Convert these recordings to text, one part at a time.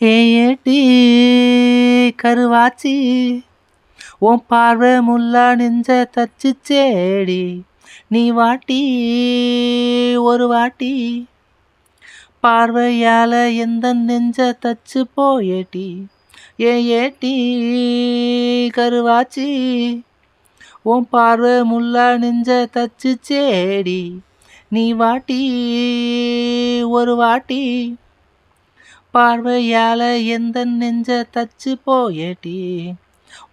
ஏட்டி கருவாச்சி. உன் பார்வை முல்லா நெஞ்ச தச்சு சேடி நீ வாட்டி ஒரு வாட்டி. பார்வையால் எந்த நெஞ்ச தச்சு போயேட்டி. ஏ ஏட்டி கருவாச்சி. உன் பார்வை முல்லா நெஞ்ச தச்சு சேடி நீ வாட்டி ஒரு வாட்டி. பார்வையால எந்த நெஞ்ச தச்சு போயேட்டி?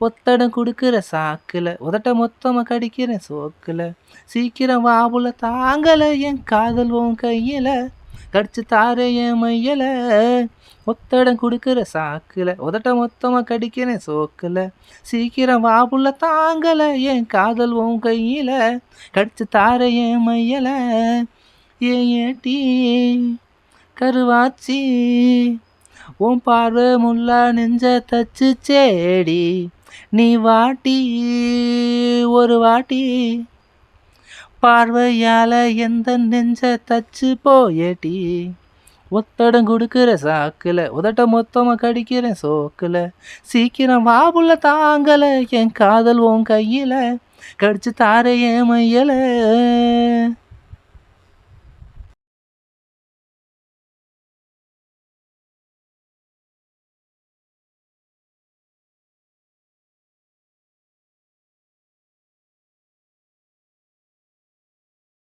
ஒத்தடம் கொடுக்குற சாக்கில் உதட்ட மொத்தமாக கடிக்கிறேன் சோக்குல சீக்கிரம் வாபுல தாங்கலை என் காதல் உன் கையில் கடிச்சு தார என் மையல. ஒத்தடம் கொடுக்குற சாக்கில் உதட்ட மொத்தமாக கடிக்கிறேன் சோக்குல சீக்கிரம் வாபுல தாங்கலை என் காதல் உன் கையில் கடிச்சு தார என் மையல. ஏன் ஏட்டி? கருவாச்சி உன் பார்வை முல்லா நெஞ்ச தச்சு சேடி நீ வாட்டி ஒரு வாட்டி. பார்வையால எந்த நெஞ்ச தச்சு போயடி ஒத்தடம் கொடுக்குற சாக்கில் உதட்ட மொத்தமாக கடிக்கிறேன் சோக்கில். சீக்கிரம் வாபுள்ள தாங்கலை என் காதல் உன் கையில் கடிச்சு தாரையே என் மையல.